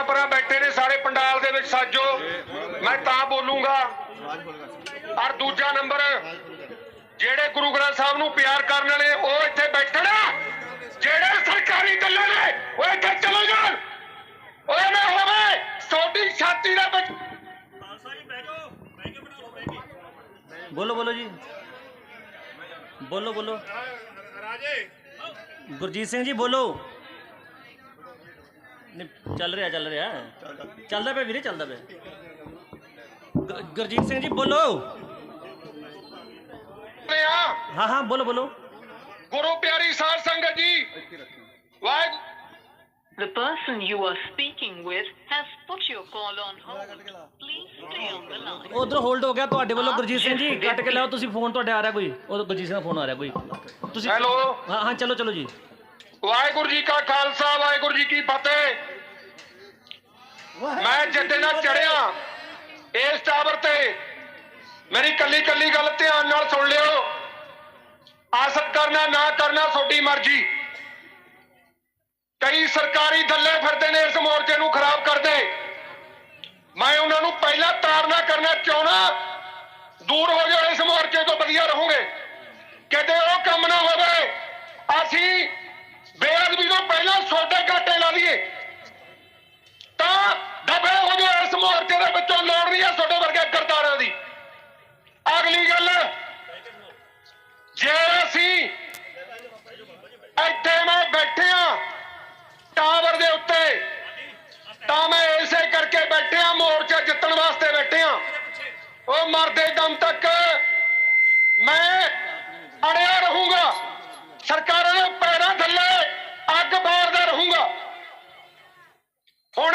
ਉਰਾਂ ਪਰਾਂ ਬੈਠੇ ਨੇ ਸਾਰੇ ਪੰਡਾਲ ਦੇ ਵਿੱਚ ਸਾਜੋ। ਮੈਂ ਤਾਂ ਬੋਲੂੰਗਾ। ਔਰ ਦੂਜਾ ਨੰਬਰ ਜਿਹੜੇ ਗੁਰੂ ਗ੍ਰੰਥ ਸਾਹਿਬ ਨੂੰ ਪਿਆਰ ਕਰਨ ਵਾਲੇ ਉਹ ਇੱਥੇ ਬੈਠਣ। ਜਿਹੜੇ ਸਰਕਾਰੀ ਗੱਲਾਂ ਨੇ ਉਹ ਇੱਥੇ ਚਲੇ ਜਾਣ। ਉਹ ਨਾ ਹੋਵੇ ਤੁਹਾਡੀ ਛਾਤੀ ਦੇ ਵਿੱਚ ਬੋਲੋ ਬੋਲੋ ਜੀ। ਬੋਲੋ ਬੋਲੋ। ਗੁਰਜੀਤ ਸਿੰਘ ਜੀ ਬੋਲੋ। ਨਹੀਂ, ਚੱਲ ਰਿਹਾ ਚੱਲ ਰਿਹਾ। ਚੱਲਦਾ ਪਿਆ ਵੀਰੇ ਚੱਲਦਾ ਪਿਆ। ਗੁਰ- ਗੁਰਜੀਤ ਸਿੰਘ ਜੀ ਬੋਲੋ। ਹਾਂ ਹਾਂ ਬੋਲੋ ਬੋਲੋ। ਗੁਰੂ ਪਿਆਰੀ Sadh Sangat ji. Waheguru. The person you are speaking with has put your call on hold. Please stay on the line. ਉਧਰ ਹੋਲਡ ਹੋ ਗਿਆ ਤੁਹਾਡੇ ਵੱਲੋਂ ਗੁਰਜੀਤ ਸਿੰਘ ਜੀ ਕੱਟ ਕੇ ਲਿਆਓ ਤੁਸੀਂ ਫੋਨ ਤੁਹਾਡੇ ਆ ਰਿਹਾ ਕੋਈ। ਉਹ ਗੁਰਜੀਤ ਸਿੰਘ ਦਾ ਫੋਨ ਆ ਰਿਹਾ ਕੋਈ। ਤੁਸੀਂ ਹੈਲੋ ਹਾਂ ਹਾਂ ਚਲੋ ਚਲੋ ਜੀ। ਵਾਹਿਗੁਰੂ ਜੀ ਕਾ ਖਾਲਸਾ ਵਾਹਿਗੁਰੂ ਜੀ ਕੀ ਫਤਿਹ। ਮੈਂ ਜੱਦੇ ਨਾਲ ਚੜਿਆ ਇਸ ਟਾਵਰ ਤੇ ਮੇਰੀ ਕੱਲੀ ਕੱਲੀ ਗੱਲ ਧਿਆਨ ਨਾਲ ਸੁਣ ਲਿਓ। ਆਸਤ ਕਰਨਾ ਨਾ ਕਰਨਾ ਤੁਹਾਡੀ ਮਰਜ਼ੀ। ਕਈ ਸਰਕਾਰੀ ਥੱਲੇ ਫਿਰਦੇ ਨੇ ਇਸ ਮੋਰਚੇ ਨੂੰ ਖਰਾਬ ਕਰਦੇ। ਮੈਂ ਉਹਨਾਂ ਨੂੰ ਪਹਿਲਾਂ ਤਾੜਨਾ ਕਰਨਾ ਚਾਹੁੰਦਾ ਦੂਰ ਹੋ ਜਾਓ ਇਸ ਮੋਰਚੇ ਤੋਂ ਵਧੀਆ ਰਹੋਗੇ। ਕਿਤੇ ਉਹ ਕੰਮ ਨਾ ਹੋਵੇ ਅਸੀਂ ਬੇਅਦਬੀ ਤੋਂ ਪਹਿਲਾਂ ਛੋਟੇ ਘਾਟੇ ਲਾ ਲਈਏ। ਤਾਂ ਦਬੇ ਹੋ ਜਾਓ ਇਸ ਮੋਰਚੇ ਦੇ ਵਿੱਚੋਂ, ਲੋੜ ਨਹੀਂ ਹੈ ਤੁਹਾਡੇ ਵਰਗੇ ਗਰਦਾਰਾਂ ਦੀ। ਅਗਲੀ ਗੱਲ, ਜੇ ਅਸੀਂ ਇੱਥੇ ਮੈਂ ਬੈਠਿਆ ਟਾਵਰ ਦੇ ਉੱਤੇ, ਤਾਂ ਮੈਂ ਇਸੇ ਕਰਕੇ ਬੈਠਿਆ ਮੋਰਚਾ ਜਿੱਤਣ ਵਾਸਤੇ ਬੈਠਿਆ ਉਹ ਮਰਦੇ ਦਮ ਤੱਕ ਮੈਂ ਅੜਿਆ ਰਹੂੰਗਾ। ਸਰਕਾਰਾਂ ਦੇ ਅੱਗ ਬਾਰਦਾ ਰਹੂੰਗਾ। ਹੁਣ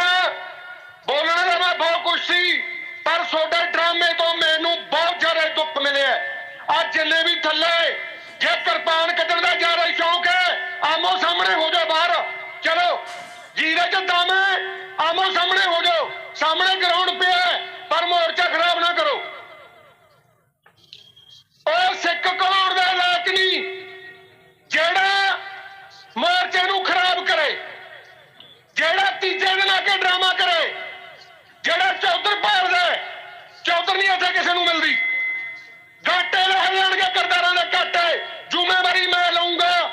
ਬੋਲਣ ਦਾ ਮੈਂ ਬਹੁਤ ਕੁਛ ਸੀ, ਪਰ ਤੁਹਾਡੇ ਡਰਾਮੇ ਤੋਂ ਮੈਨੂੰ ਬਹੁਤ ਜ਼ਿਆਦਾ ਦੁੱਖ ਮਿਲਿਆ। ਅੱਜ ਜਿੰਨੇ ਵੀ ਥੱਲੇ, ਜੇ ਕਿਰਪਾਨ ਕੱਢਣ ਦਾ ਜ਼ਿਆਦਾ ਸ਼ੌਂਕ ਹੈ, ਆਮੋ ਸਾਹਮਣੇ ਹੋ ਜਾਓ ਬਾਹਰ। ਚਲੋ, ਜੀਰੇ ਚ ਦਮ ਹੈ, ਆਮੋ ਸਾਹਮਣੇ ਹੋ ਜਾਓ। ਸਾਹਮਣੇ ਗਰਾਊਂਡ ਪਿਆ ਕੇ ਡਰਾਮਾ ਕਰੇ ਜਿਹੜਾ ਚੌਧਰ ਭਾਲਦਾ ਹੈ, ਚੌਧਰ ਨਹੀਂ ਇੱਥੇ ਕਿਸੇ ਨੂੰ ਮਿਲਦੀ। ਘਾਟੇ ਲੈ ਜਾਣਗੇ ਕਰਦਾਰਾਂ ਦੇ ਘਾਟੇ ਜ਼ਿੰਮੇਵਾਰੀ ਮੈਂ ਲਊਂਗਾ।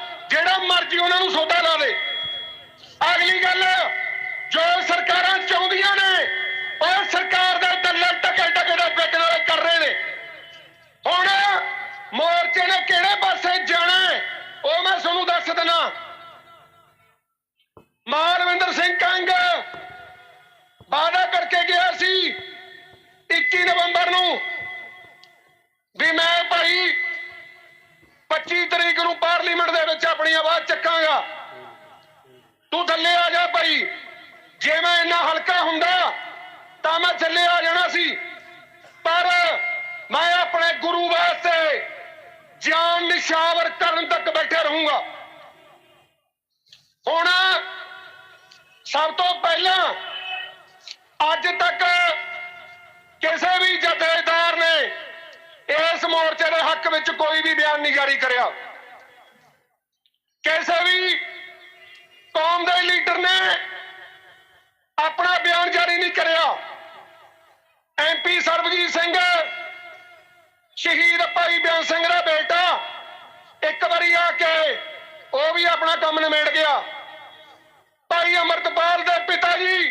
ਵਿੱਚ ਕੋਈ ਵੀ ਬਿਆਨ ਨਹੀਂ ਜਾਰੀ ਕਰਿਆ। ਕਿਸੇ ਵੀ ਕੌਮ ਦੇ ਲੀਡਰ ਨੇ ਆਪਣਾ ਬਿਆਨ ਜਾਰੀ ਨਹੀਂ ਕਰਿਆ। ਐਮਪੀ ਸਰਬਜੀਤ ਸਿੰਘ, ਸ਼ਹੀਦ ਭਾਈ ਬਿਆਨ ਸਿੰਘ ਦਾ ਬੇਟਾ, ਇੱਕ ਵਾਰੀ ਆ ਕੇ ਉਹ ਵੀ ਆਪਣਾ ਕੰਮ ਨਿਮੇੜ ਗਿਆ। ਭਾਈ ਅਮਰਤਪਾਲ ਦੇ ਪਿਤਾ ਜੀ,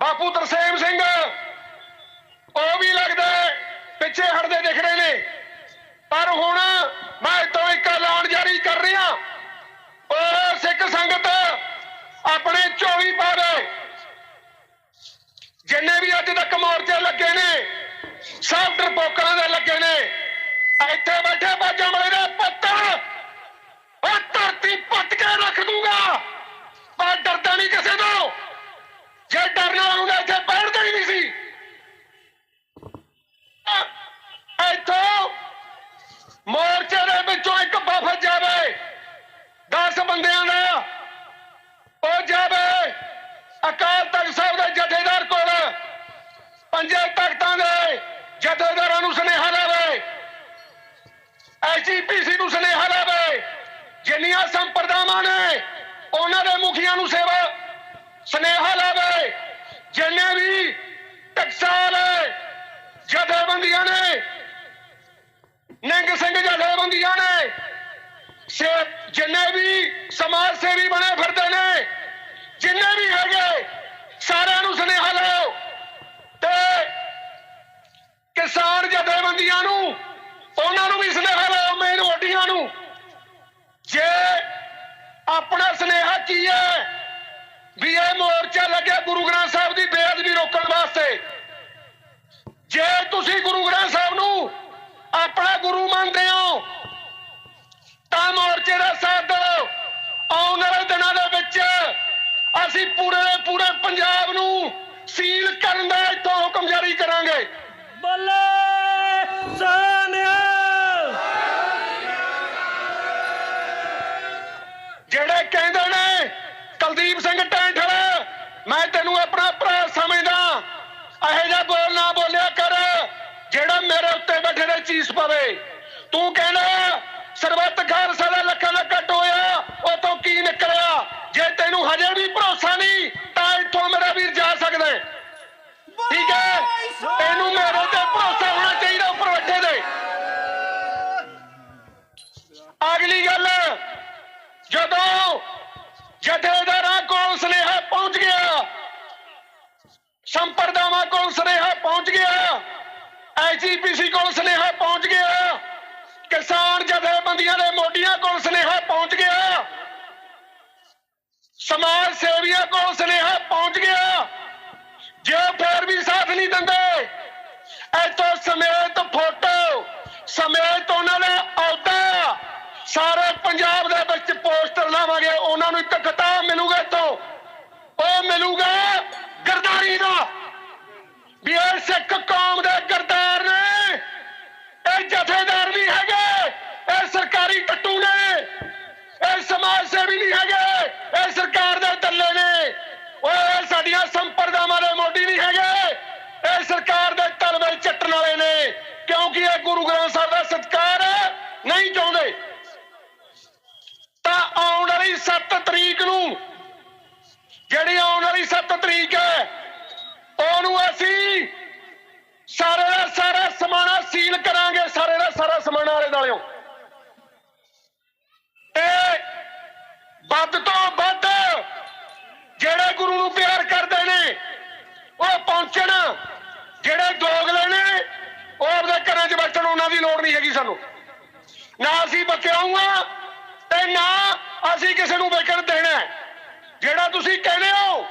ਬਾਪੂ ਤਰਸੇਮ ਸਿੰਘ, ਉਹ ਵੀ ਲੱਗਦਾ ਪਿੱਛੇ ਹਟਦੇ ਦਿਖ ਰਹੇ ਨੇ। ਪਰ ਹੁਣ ਮੈਂ ਤੋਂ ਇੱਕ ਐਲਾਨ ਜਾਰੀ ਕਰ ਰਿਹਾ। ਉਹ ਸਿੱਖ ਸੰਗਤ ਆਪਣੇ 24 ਪਾ ਜਿੰਨੇ ਵੀ ਅੱਜ ਤੱਕ ਮੋਰਚੇ ਲੱਗੇ ਨੇ, ਸਭ ਡਰਪੋਕਾਂ ਦੇ ਲੱਗੇ ਨੇ। ਇੱਥੇ ਬੈਠੇ ਬਾਜਾਂ ਵਾਲੇ ਦਾ ਪੱਤਰ ਉਹ ਧਰਤੀ ਪੱਟ ਕੇ ਰੱਖ ਦੂੰਗਾ ਪਰ ਡਰਦਾ ਨਹੀਂ ਕਿਸੇ ਤੋਂ ਜੇ ਡਰਨਾ ਹੁੰਦਾ ਇੱਥੇ ਬੈਠਦਾ ਹੀ ਨਹੀਂ ਸੀ ਅ- ਇੱਥੋਂ ਮੋਰਚੇ ਦੇ ਵਿੱਚੋਂ ਇੱਕ ਵਫਦ ਜਾਵੇ 10 ਬੰਦਿਆਂ ਦਾ ਉਹ ਜਾਵੇ ਅਕਾਲ ਤਖਤ ਸਾਹਿਬ ਦੇ ਜਥੇਦਾਰ ਕੋਲ ਪੰਜੇ ਤਖਤਾਂ ਦੇ ਜਥੇਦਾਰਾਂ ਨੂੰ ਸੁਨੇਹਾ ਦੇਵੇ ਐਸਜੀਪੀਸੀ ਨੂੰ ਸੁਨੇਹਾ ਦੇਵੇ ਜਿੰਨੀਆਂ ਸੰਪਰਦਾਵਾਂ ਨੇ ਉਹਨਾਂ ਦੇ ਮੁਖੀਆਂ ਨੂੰ ਸੇਵਾ ਸੁਨੇਹਾ ਸੇਵੀ ਬਣੇ ਫਿਰਦੇ ਨੇ ਜਿੰਨੇ ਵੀ ਹੈਗੇ ਸਾਰਿਆਂ ਨੂੰ ਸੁਨੇਹਾ ਲਾਓ ਤੇ ਕਿਸਾਨ ਜਥੇਬੰਦੀਆਂ ਨੂੰ ਉਹਨਾਂ ਨੂੰ ਵੀ ਸੁਨੇਹਾ ਲਾਓ ਮੇਨ ਵੋਟੀਆਂ ਨੂੰ। ਜੇ ਆਪਣਾ ਸੁਨੇਹਾ ਕੀ ਹੈ? ਵੀ ਇਹ ਮੋਰਚਾ ਲੱਗਿਆ ਗੁਰੂ ਗ੍ਰੰਥ ਸਾਹਿਬ ਦੀ ਬੇਅਦਬੀ ਰੋਕਣ ਵਾਸਤੇ। ਜੇ ਤੁਸੀਂ ਗੁਰੂ ਗ੍ਰੰਥ ਸਾਹਿਬ ਨੂੰ ਆਪਣਾ ਗੁਰੂ ਮੰਨਦੇ ਹੋ, ਤਾਂ ਮੋਰਚੇ ਦਾ ਸਾਥ ਦਿਓ। ਆਉਣ ਵਾਲੇ ਦਿਨਾਂ ਦੇ ਵਿੱਚ ਅਸੀਂ ਪੂਰੇ ਪੂਰੇ ਪੰਜਾਬ ਨੂੰ ਸੀਲ ਕਰਨ ਦਾ ਇੱਥੋਂ ਹੁਕਮ ਜਾਰੀ ਕਰਾਂਗੇ। ਬੱਲੇ ਸਾਨਿਆ ਜਿਹੜੇ ਕਹਿੰਦੇ ਨੇ, ਕੁਲਦੀਪ ਸਿੰਘ ਟੈਂਠਲ, ਮੈਂ ਤੈਨੂੰ ਆਪਣਾ ਭਰਾ ਸਮਝਦਾ। ਇਹੋ ਜਿਹਾ ਬੋਲ ਨਾ ਬੋਲਿਆ ਕਰ, ਜਿਹੜਾ ਮੇਰੇ ਉੱਤੇ ਬੈਠੇ ਨੇ ਚੀਸ ਪਵੇ। ਤੂੰ ਕਹਿੰਦਾ, ਸਰਬੱਤ ਖਾਲਸਾ ਦਾ ਲੱਖਾਂ ਲੱਖਾਂ ਟੋਇਆ ਉਹ ਤੋਂ ਕੀ ਨਿਕਲਿਆ? ਜੇ ਤੈਨੂੰ ਹਜੇ ਵੀ ਭਰੋਸਾ ਨਹੀਂ, ਤਾਂ ਇੱਥੋਂ ਮੇਰਾ ਵੀਰ ਜਾ ਸਕਦਾ ਠੀਕ ਹੈ? ਤੈਨੂੰ ਮੇਰੇ ਤੇ ਭਰੋਸਾ ਹੋਣਾ ਚਾਹੀਦਾ, ਉੱਪਰ ਬੈਠੇ ਦੇ। ਅਗਲੀ ਗੱਲ ਜਦੋਂ ਜਥੇਦਾਰਾਂ ਕੋਲ ਸੁਨੇਹਾ ਪਹੁੰਚ ਗਿਆ, ਸੰਪਰਦਾਵਾਂ ਕੋਲ ਸੁਨੇਹਾ ਪਹੁੰਚ ਗਿਆ ਐਜੀਪੀਸੀ ਕੋਲ ਸੁਨੇਹਾ ਪਹੁੰਚ ਗਿਆ, ਕਿਸਾਨ ਜਥੇਬੰਦੀਆਂ ਦੇ ਮੋਢੀਆਂ ਕੋਲ ਸੁਨੇਹਾ ਪਹੁੰਚ ਗਿਆ, ਸਮਾਜ ਸੇਵੀਆਂ ਕੋਲ ਸੁਨੇਹਾ ਪਹੁੰਚ ਗਿਆ, ਜੇ ਫੇਰ ਵੀ ਸਾਥ ਨਹੀਂ ਦਿੰਦੇ, ਇੱਥੋਂ ਸਮੇਤ ਫੋਟੋ, ਸਮੇਤ ਉਹਨਾਂ ਦੇ ਅਹੁਦਾ ਸਾਰੇ ਪੰਜਾਬ ਦੇ ਵਿੱਚ ਪੋਸਟਰ ਲਾਵਾਂਗੇ, ਉਹਨਾਂ ਨੂੰ ਇੱਕ ਖਿਤਾਬ ਮਿਲੂਗਾ ਇੱਥੋਂ। ਉਹ ਮਿਲੂਗਾ ਗਰਦਾਰੀ ਦਾ। ਵੀ ਇਹ ਸਿੱਖ ਕੌਮ ਦੇ ਗਰਦਾਰ ਨੇ। ਇਹ ਜਥੇਦਾਰ ਵੀ ਹੈਗੇ, ਇਹ ਸਰਕਾਰੀ ਟੱਟੂ ਨੇ। ਇਹ ਸਮਾਜ ਸੇਵੀ ਨਹੀਂ ਹੈਗੇ, ਇਹ ਸਰਕਾਰ ਦੇ ਦੱਲੇ ਨੇ। ਓਏ ਸਾਡੀਆਂ ਸੰਪਰਦਾਵਾਂ ਦੇ ਮੋਢੀ ਨਹੀਂ ਹੈਗੇ। ਇਹ ਸਰਕਾਰ ਦੇ ਤਲਵੇ ਚੱਟਣ ਵਾਲੇ ਨੇ। ਕਿਉਂਕਿ ਇਹ ਗੁਰੂ ਗ੍ਰੰਥ ਸਾਹਿਬ ਦਾ ਸਤਿਕਾਰ ਨਹੀਂ ਚਾਹੁੰਦੇ ਤਾਂ ਆਉਣ ਵਾਲੀ 7 ਤਰੀਕ ਨੂੰ। ਜਿਹੜੀ ਆਉਣ ਵਾਲੀ 7 ਤਰੀਕ ਹੈ, ਉਹਨੂੰ ਅਸੀਂ ਸਾਰੇ ਦਾ ਸਾਰਾ ਸਮਾਣਾ ਸੀਲ ਕਰਾਂਗੇ, ਸਾਰੇ ਦਾ ਸਾਰਾ ਸਮਾਣਾ ਵਾਲੇ ਨਾਲਿਓ। ਤੇ ਵੱਧ ਤੋਂ ਵੱਧ ਜਿਹੜੇ ਗੁਰੂ ਨੂੰ ਪਿਆਰ ਕਰਦੇ ਨੇ, ਉਹ ਪਹੁੰਚਣ। ਜਿਹੜੇ ਦੋਗਲੇ ਨੇ ਉਹ ਆਪਣੇ ਘਰਾਂ 'ਚ ਬੈਠਣ, ਉਹਨਾਂ ਦੀ ਲੋੜ ਨਹੀਂ ਹੈਗੀ ਸਾਨੂੰ। ਨਾ ਅਸੀਂ ਬਚਾਉਂਗਾ ਤੇ ਨਾ ਅਸੀਂ ਕਿਸੇ ਨੂੰ ਵੇਚਣ ਦੇਣਾ ਜਿਹੜਾ ਤੁਸੀਂ ਕਹਿੰਦੇ ਹੋ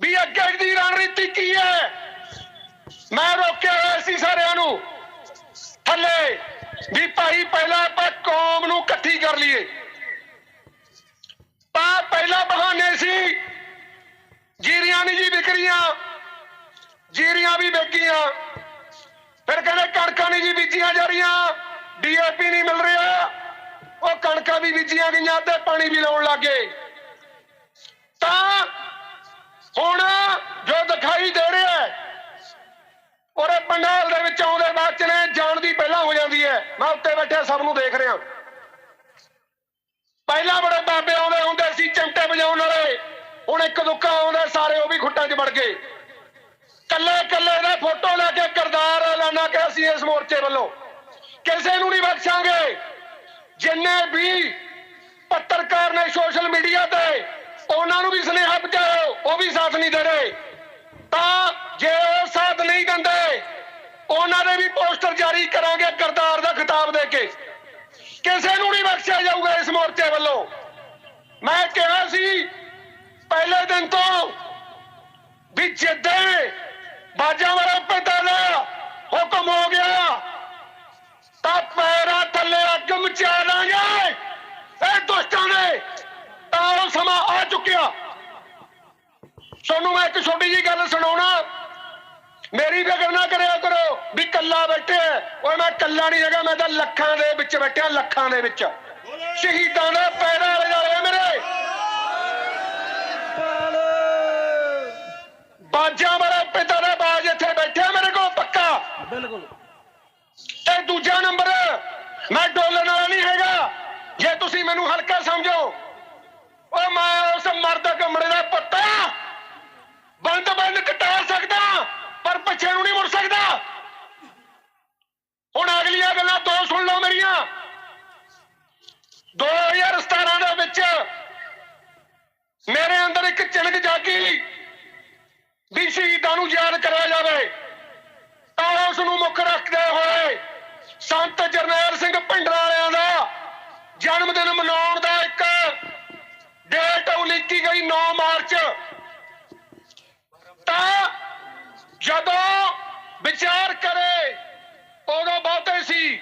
ਵੀ ਅੱਗੇ ਦੀ ਰਣਨੀਤੀ ਕੀ ਹੈ? ਮੈਂ ਰੋਕਿਆ ਹੋਇਆ ਸੀ ਸਾਰਿਆਂ ਨੂੰ। ਥੱਲੇ ਵੀ ਭਾਈ ਪਹਿਲਾਂ ਆਪਾਂ ਕੌਮ ਨੂੰ ਇਕੱਠੀ ਕਰ ਲਈਏ। ਤਾਂ ਪਹਿਲਾ ਬਹਾਨੇ ਸੀ, ਜੀਰੀਆਂ ਨਹੀਂ ਜੀ ਵਿਕਰੀਆਂ, ਜੀਰੀਆਂ ਵੀ ਵੇਚੀਆਂ ਫਿਰ ਕਹਿੰਦੇ ਕਣਕਾਂ ਨਹੀਂ ਜੀ ਬੀਜੀਆਂ ਜਾ ਰਹੀਆਂ, ਡੀਏਪੀ ਨਹੀਂ ਮਿਲ ਰਿਹਾ। ਉਹ ਕਣਕਾਂ ਵੀ ਬੀਜੀਆਂ ਗਈਆਂ ਤੇ ਪਾਣੀ ਵੀ ਲਾਉਣ ਲੱਗੇ ਤਾਂ ਹੁਣ ਜੋ ਦਿਖਾਈ ਦੇ ਰਿਹਾ ਹੈ, ਉਹਦੇ ਪੰਡਾਲ ਦੇ ਵਿੱਚ ਆਉਂਦੇ ਬਾਅਦ ਨੇ ਜਾਣ ਦੀ ਪਹਿਲਾਂ ਹੋ ਜਾਂਦੀ ਹੈ। ਮੈਂ ਉੱਤੇ ਬੈਠਿਆ, ਸਭ ਨੂੰ ਦੇਖ ਰਿਹਾ। ਪਹਿਲਾਂ ਬੜੇ ਬਾਬੇ ਆਉਂਦੇ ਹੁੰਦੇ ਸੀ, ਚਮਟੇ ਵਜਾਉਣ ਵਾਲੇ। ਹੁਣ ਇੱਕ ਦੁੱਕਾ ਆਉਂਦਾ, ਸਾਰੇ ਉਹ ਵੀ ਖੁੱਟਾਂ 'ਚ ਵੜ ਗਏ। ਕੱਲੇ ਕੱਲੇ ਦਾ ਫੋਟੋ ਲੈ ਕੇ ਕਰਦਾਰ ਐਲਾਨਾ ਕਿ ਅਸੀਂ ਇਸ ਮੋਰਚੇ ਵੱਲੋਂ। ਕਿਸੇ ਨੂੰ ਨਹੀਂ ਬਖਸ਼ਾਂਗੇ। ਜਿੰਨੇ ਵੀ ਪੱਤਰਕਾਰ ਨੇ ਸੋਸ਼ਲ ਮੀਡੀਆ ਤੇ, ਉਹਨਾਂ ਨੂੰ ਵੀ ਸੁਨੇਹਾ ਪਹੁੰਚਾਓ ਉਹ ਵੀ ਸਾਥ ਨਹੀਂ ਦੇ ਰਹੇ। ਤਾਂ ਜੇ ਉਹ ਸਾਥ ਨਹੀਂ ਦਿੰਦੇ, ਉਹਨਾਂ ਦੇ ਵੀ ਪੋਸਟਰ ਜਾਰੀ ਕਰਾਂਗੇ ਕਰਤਾਰ ਦਾ ਖਿਤਾਬ ਦੇ ਕੇ। ਕਿਸੇ ਨੂੰ ਨਹੀਂ ਬਖਸ਼ਿਆ ਜਾਊਗਾ ਇਸ ਮੋਰਚੇ ਵੱਲੋਂ। ਮੈਂ ਕਿਹਾ ਸੀ, ਪਹਿਲੇ ਦਿਨ ਤੋਂ ਵੀ ਜਿੱਦਾਂ ਬਾਜਾਂ ਵਾਲਾ ਪਿਤਾ ਦਾ ਹੁਕਮ ਹੋ ਗਿਆ ਤਾਂ ਪੈਰਾਂ ਥੱਲੇ ਅੱਗ ਮਚਾ ਲਾਂਗੇ। ਇਹ ਦੁਸ਼ਟਾਂ ਨੇ ਤਾਂ ਉਹ ਸਮਾਂ ਆ ਚੁੱਕਿਆ। ਤੁਹਾਨੂੰ ਮੈਂ ਇੱਕ ਛੋਟੀ ਜੀ ਗੱਲ ਸੁਣਾਉਣਾ। ਮੇਰੀ ਫਿਕਰ ਨਾ ਕਰਿਆ ਕਰੋ ਵੀ ਕੱਲਾ ਬੈਠੇ ਓਏ ਮੈਂ ਕੱਲਾ ਨਹੀਂ ਹੈਗਾ, ਮੈਂ ਤਾਂ ਲੱਖਾਂ ਦੇ ਵਿੱਚ ਬੈਠਿਆ, ਲੱਖਾਂ ਦੇ ਵਿੱਚ। ਸ਼ਹੀਦਾਂ ਦੇ ਪੈਰਾਂ ਵਾਲੇ ਮੇਰੇ। ਦੂਜਾ ਨੰਬਰ, ਮੈਂ ਡੋਲਣ ਵਾਲਾ ਨਹੀਂ ਹੈਗਾ। ਜੇ ਤੁਸੀਂ ਮੈਨੂੰ ਹਲਕਾ ਸਮਝੋ, ਉਹ ਮੈਂ ਉਸ ਮਰਦ ਕਮਰੇ ਦਾ ਪੱਤਾ। ਬੰਦ ਬੰਦ ਕਟਾ ਸਕਦਾ, ਪਰ ਪਿੱਛੇ ਨੂੰ ਨਹੀਂ ਮੁੜ ਸਕਦਾ। ਹੁਣ ਅਗਲੀਆਂ ਗੱਲਾਂ ਤੋਂ ਸੁਣ ਲਓ ਮੇਰੀਆਂ। 2017 ਦੇ ਵਿੱਚ ਮੇਰੇ ਅੰਦਰ ਇੱਕ ਚਿਣਕ ਜਾਗੀ ਵੀ ਸ਼ਹੀਦਾਂ ਨੂੰ ਯਾਦ ਕਰਿਆ ਜਾਵੇ, ਤਾਂ ਉਸ ਨੂੰ ਮੁੱਖ ਰੱਖਦੇ ਹੋਏ ਸੰਤ ਜਰਨੈਲ ਸਿੰਘ ਭਿੰਡਰਾਂ ਵਾਲਿਆਂ ਦਾ ਜਨਮ ਦਿਨ ਮਨਾਉਣ ਦਾ ਇੱਕ ਡੇਟ ਉਲੀਕੀ ਗਈ 9 ਮਾਰਚ। ਤਾਂ ਜਦੋਂ ਵਿਚਾਰ ਕਰੇ, ਉਦੋਂ ਬਹੁਤੇ ਸੀ,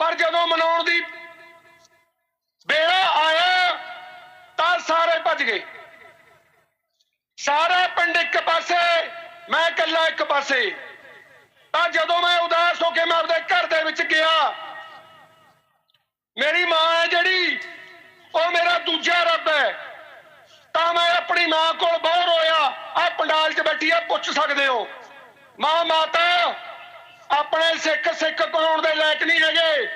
ਪਰ ਜਦੋਂ ਮਨਾਉਣ ਦੀ ਵੇਲਾ ਆਇਆ, ਤਾਂ ਸਾਰੇ ਭੱਜ ਗਏ। ਸਾਰੇ ਪਿੰਡ ਇੱਕ ਪਾਸੇ, ਮੈਂ ਇਕੱਲਾ ਇੱਕ ਪਾਸੇ। ਤਾਂ ਜਦੋਂ ਮੈਂ ਉਦਾਸ ਹੋ ਕੇ ਮੈਂ ਆਪਦੇ ਘਰ ਦੇ ਵਿੱਚ ਗਿਆ, ਮੇਰੀ ਮਾਂ ਹੈ ਜਿਹੜੀ, ਉਹ ਮੇਰਾ ਦੂਜਾ ਰੱਬ ਹੈ। ਤਾਂ ਮੈਂ ਆਪਣੀ ਮਾਂ ਕੋਲ ਬਹੁਤ ਰੋਇਆ, ਆ ਪੰਡਾਲ 'ਚ ਬੈਠੀ ਆ, ਪੁੱਛ ਸਕਦੇ ਹੋ? ਮਾਂ, ਮਾਤਾ, ਆਪਣੇ ਸਿੱਖ ਸਿੱਖ ਕਹਾਉਣ ਦੇ ਲਾਇਕ ਨਹੀਂ ਹੈਗੇ।